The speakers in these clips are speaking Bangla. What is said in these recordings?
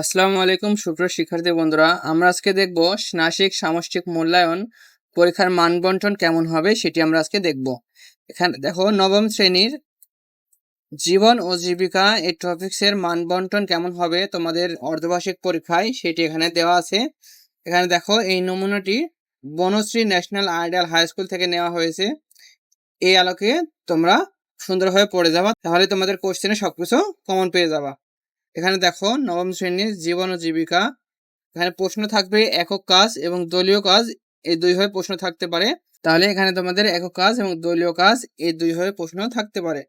আসসালামু আলাইকুম সুপ্রিয় শিক্ষার্থী বন্ধুরা। আমরা আজকে দেখব স্নাসিক সামষ্টিক মূল্যায়ন পরীক্ষার মান বন্টন কেমন হবে সেটি আমরা আজকে দেখব। এখানে দেখো, নবম শ্রেণির জীবন ও জীবিকা এই টপিক্সের মান বন্টন কেমন হবে, তোমাদের অর্ধবার্ষিক পরীক্ষায় সেটি এখানে দেওয়া আছে। এখানে দেখো, এই নমুনাটি Banasree national ideal high school থেকে নেওয়া হয়েছে। এই আলোকে তোমরা সুন্দরভাবে পড়ে যাবা, তাহলে তোমাদের কোশ্চেনে সবকিছু কমন পেয়ে যাবা। এখানে দেখো নবম শ্রেণির জীবন ও জীবিকা। এখানে প্রশ্ন থাকবে একক কাজ এবং দলীয় কাজ, এই দুইভাবে প্রশ্ন থাকতে পারে। তাহলে এখানে তোমাদের একক কাজ এবং দলীয় কাজ, এই দুইভাবে প্রশ্ন থাকতে পারে।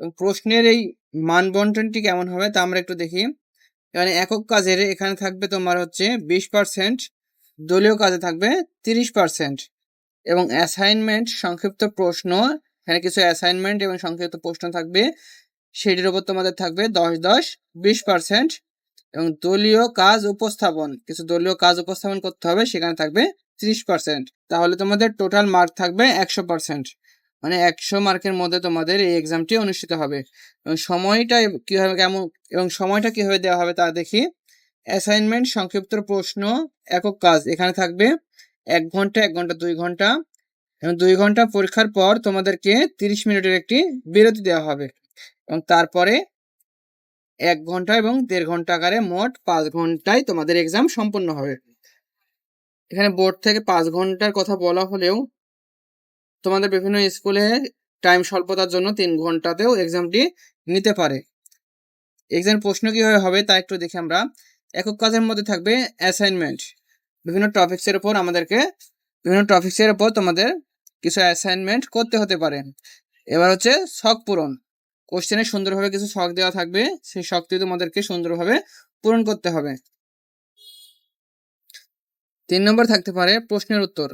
এবং প্রশ্নের এই মান বন্টনটি কেমন হবে তা আমরা একটু দেখি। এখানে একক কাজের এখানে থাকবে তোমার হচ্ছে বিশ পার্সেন্ট, দলীয় কাজে থাকবে তিরিশ পার্সেন্ট। এবং অ্যাসাইনমেন্ট, সংক্ষিপ্ত প্রশ্ন, এখানে কিছু অ্যাসাইনমেন্ট এবং সংক্ষিপ্ত প্রশ্ন থাকবে। সেটির উপর তোমাদের থাকবে দশ দশ, বিশ পার্সেন্ট এবং দলীয় কাজ উপস্থাপন। কিছু দলীয় কাজ উপস্থাপন করতে হবে, সেখানে থাকবে ত্রিশ পার্সেন্ট তাহলে তোমাদের টোটাল মার্ক থাকবে একশো পার্সেন্ট মানে একশো মার্কের মধ্যে তোমাদের এই এক্সামটি অনুষ্ঠিত হবে। এবং সময়টা কীভাবে কেমন, এবং সময়টা কীভাবে দেওয়া হবে তা দেখি। অ্যাসাইনমেন্ট সংক্ষিপ্ত প্রশ্ন, একক কাজ। এখানে থাকবে এক ঘণ্টা এক ঘণ্টা, দুই ঘণ্টা। এবং দুই ঘণ্টা পরীক্ষার পর তোমাদেরকে তিরিশ মিনিটের একটি বিরতি দেওয়া হবে। এবং তারপরে এক ঘণ্টা এবং দেড় ঘণ্টা আকারে মোট পাঁচ ঘন্টায় তোমাদের এক্সাম সম্পন্ন হবে। এখানে বোর্ড থেকে পাঁচ ঘণ্টার কথা বলা হলেও তোমাদের বিভিন্ন স্কুলে টাইম স্বল্পতার জন্য তিন ঘন্টাতেও এক্সামটি নিতে পারে। এক্সাম প্রশ্ন কীভাবে হবে তা একটু দেখি আমরা। একক কাজের মধ্যে থাকবে অ্যাসাইনমেন্ট বিভিন্ন টপিক্সের উপর আমাদেরকে বিভিন্ন টপিক্সের উপর তোমাদের কিছু অ্যাসাইনমেন্ট করতে হতে পারে। এবার হচ্ছে শখ পূরণ। কোশ্চেনে সুন্দরভাবে কিছু শখ দেওয়া থাকবে। সেই শখটি তোমাদেরকে সুন্দরভাবে পূরণ করতে হবে। তিন নম্বর থাকতে পারে প্রশ্নের উত্তর।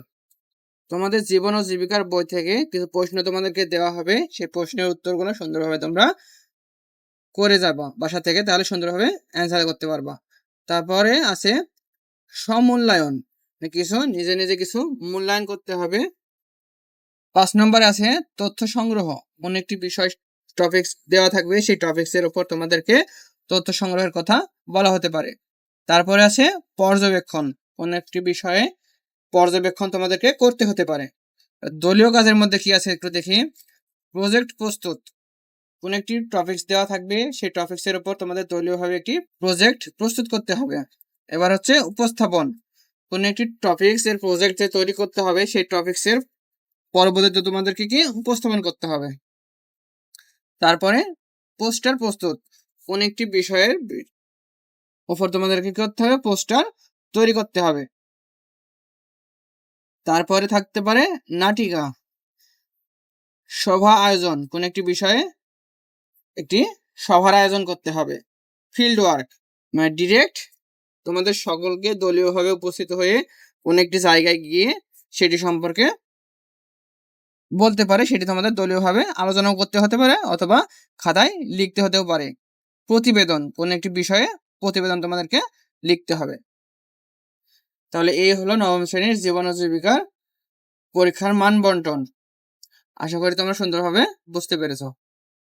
তোমাদের জীবন ও জীবিকার বই থেকে কিছু প্রশ্ন তোমাদেরকে দেওয়া হবে। সেই প্রশ্নের উত্তরগুলো সুন্দরভাবে তোমরা করে যাবা। বাসা থেকে তাহলে সুন্দরভাবে অ্যান্সার করতে পারবা। তারপরে আছে সমূল্যায়ন মানে কিছু, নিজে নিজে কিছু মূল্যায়ন করতে হবে। পাঁচ নম্বরে আছে তথ্য সংগ্রহ। কোন একটি বিষয় টপিক্স দেওয়া থাকবে, সেই টপিক্সের উপর তোমাদেরকে তথ্য সংগ্রহের কথা বলা হতে পারে। তারপরে আছে পর্যবেক্ষণ। কোন একটি বিষয়ে পর্যবেক্ষণ তোমাদেরকে করতে হতে পারে। দলীয় কাজের মধ্যে কি আছে একটু দেখি। প্রজেক্ট প্রস্তুত। কোন একটি টপিক্স দেওয়া থাকবে, সেই টপিক্সের উপর তোমাদের দলীয়ভাবে একটি প্রজেক্ট প্রস্তুত করতে হবে। এবার হচ্ছে উপস্থাপন। কোন একটি টপিক্স এর প্রজেক্ট যে তৈরি করতে হবে, সেই টপিক্স এর পরবর্তীতে তোমাদেরকে কি উপস্থাপন করতে হবে। তারপরে পোস্টার প্রস্তুত। কোন একটি বিষয়ের ওপর তোমাদেরকে কি করতে হবে? পোস্টার তৈরি করতে হবে। তারপরে থাকতে পারে নাটিকা। সভা আয়োজন। কোন একটি বিষয়ে একটি সভার আয়োজন করতে হবে। Field work. মানে ডিরেক্ট তোমাদের সকলকে দলীয়ভাবে উপস্থিত হয়ে কোন একটি জায়গায় গিয়ে সেটি সম্পর্কে বলতে পারে, সেটি তোমাদের দলীয়ভাবে আলোচনাও করতে হতে পারে অথবা খাতায় লিখতে হতেও পারে। প্রতিবেদন, কোন একটি বিষয়ে প্রতিবেদন তোমাদেরকে লিখতে হবে। তাহলে এই হলো নবম শ্রেণির জীবন জীবিকার পরীক্ষার মান বন্টন আশা করি তোমরা সুন্দরভাবে বুঝতে পেরেছ।